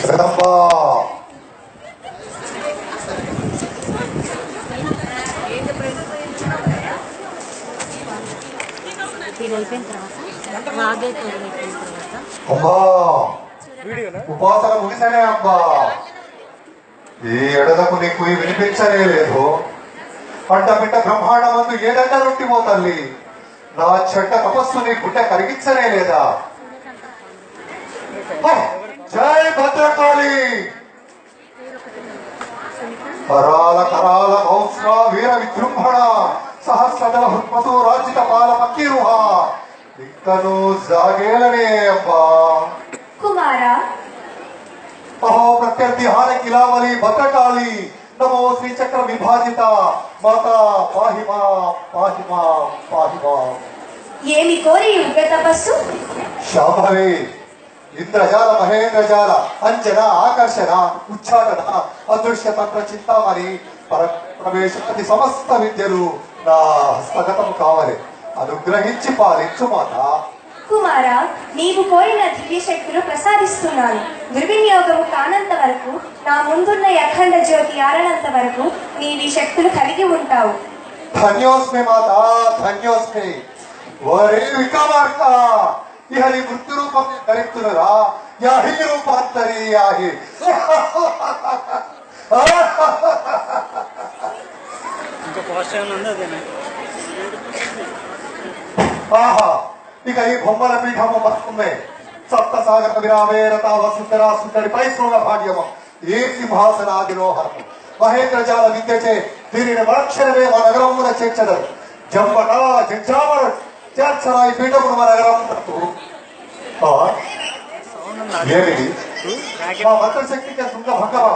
జగదంబా ఉపాసన ముగిసనే అబ్బా ఈ ఎడదకు నీకు ఈ వినిపించనే లేదు. పంట బిడ్డ బ్రహ్మాండమందు ఏదంగా రొట్టిమో తల్లి. నా చెడ్డ తపస్సు నీ గుడ్డ కరిగించనే లేదా? జై భద్రకాళి! కరాల కరాల కౌస్ర వీర విజృంభణ సహస్రదల హృత్మతో రాజిత పాల పక్కీరుహ ఇక్కను జాగేలనే అమ్మా కుమారా! అహో ప్రత్యర్థి హార కిలావలి భద్రకాళి! నమో శ్రీచక్ర విభాజిత మాత పాహిమా పాహిమా పాహిమా ఏమి కోరి ఉగ్ర తపస్సు? శాంభవి ఇంద్రజాల మహేంద్రజాల అంజన ఆకర్షణ ఉచ్చాటన అదృశ్య తంత్ర చింతామణి పర ప్రవేశాది సమస్త విద్యలు నా హస్తగతం కావాలి. అనుగ్రహించి పాలించు మాత. కుమారా నీవు కోరిన దివ్య శక్తులు ప్రసాదిస్తున్నాను దుర్వినియోగము కానంత వరకు నా ముందున్న అఖండ జ్యోతి ఆరనంత వరకు నీవి శక్తులు కలిగి ఉంటావు. ధన్యోస్మి మాత ధన్యోస్మి. వరే విక్రమార్క ఇహ నీ మృత్యు రూపం ధరిస్తున్నదా యాహి రూపాంతరి ఆహా. ఇక ఈ బొమ్మల పీఠము బతుకుమే సప్త సాగర విరామే రత వసుంధరా సుందరి పరిశ్రమ భాగ్యము ఏ సింహాసనాదిరోహరము మహేంద్ర జాల విద్యచే దీనిని మరక్షరమే మా నగరమున చేర్చదరు జంబట జగ్జామర చేర్చరాయి పీఠమును మా నగరం ఏమిటి మా మంత్రశక్తికి శృంగ భంగమా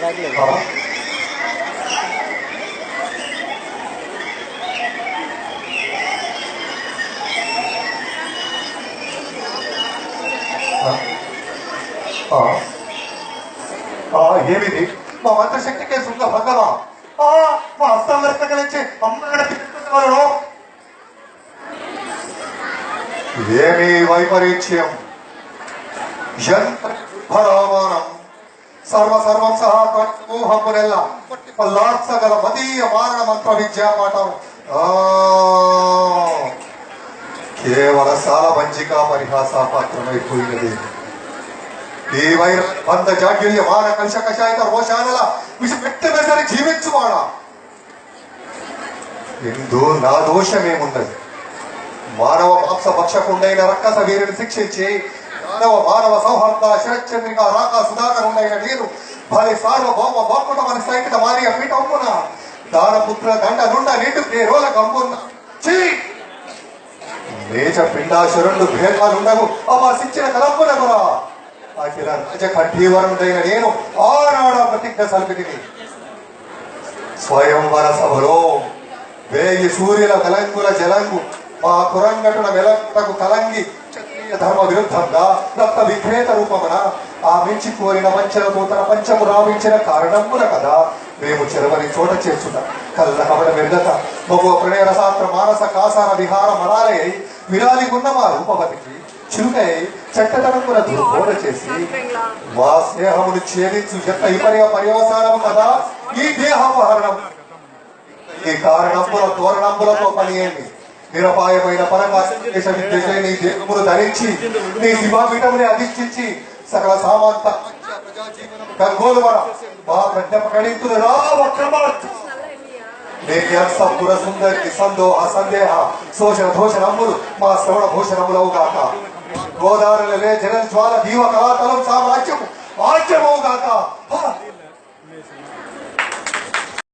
రాగలేదు ఆ? ఆ? ఆ, ఏమిది? మా మంత్రశక్తికి శృంగ భంగమా ఆ, మా హస్తం వెనకలించి అమ్మగడ తిరుగుతున్నారు ఏమి వైపరీత్యం. యంత్రమానం సర్వ సర్వం సహా సమూహమునెల్ల పల్లార్చగల మదీయ మారణ మంత్ర విద్యాపాఠం ఆ, కేవల సాల వంచిక పరిహాస పాత్రమైపోయినది ఈ అంత బంధ జాడ్యుల్య మాన కలుష కషాయిత రోషానల విషపెట్టి మెసరి జీవించువాడా? ఎందు నా దోషమేమున్నది? మానవ మాంస భక్షకుండైన రక్కస వీరిని శిక్షించి మానవ మానవ సౌహార్ద శరచంద్రిక రాక సుధాకరుడైన నేను భలే సార్వభౌమ భౌకుటమని సైకిట మారి పీఠమున దానపుత్ర దండ నుండ నిండు పేరోల గంబున్న చీ! నేచ పిండాశరుడు భేదాలుండవు. అవాసించిన శిక్షణ అఖిల రాజ కంఠీవరుడైన నేను ఆనాడ ప్రతిజ్ఞ సల్పితిని స్వయంవర సభలో వేయి సూర్యుల కలంగుల జలంగు మా కురంగటుల వెలంతకు కలంగి క్షత్రియ ధర్మ విరుద్ధంగా రక్త విక్రేత రూపమున ఆ మించి కోరిన వంచనతో తన పంచము రావించిన కారణమున కదా మేము చెరవని చోట చేర్చుట. కళ్ళ కవడ మెరుగత మగో ప్రణయ రసాత్ర మానస కాసార విహార మరాలయ్యి విరాలి ఉన్న మా రూపవతికి చిరుకై చెట్టతనమున దుర్బోధ చేసి మా స్నేహమును ఛేదించు ఇపరి పర్యవసానము కదా. ఈ దేహాపహరణం. ఈ కారణంబుల తోరణంబులతో పని ఏమి నిరపాయమైన విద్యచే నీ దేహమును ధరించి నీ శివాపీఠముని అధిష్ఠించి సకల సామాంత గంగోలు వర మా ప్రజ్ఞపకడింతులు రా వక్రమార్గ నేత్యంసపుర పురసుందరికి సందో అసందేహ శోషణ దోషణములు మా శ్రవణ భూషణములవు గాక గోదావరిలే జన జ్వాల దీవ కళాతలం సామ్రాజ్యము ఆజ్యమో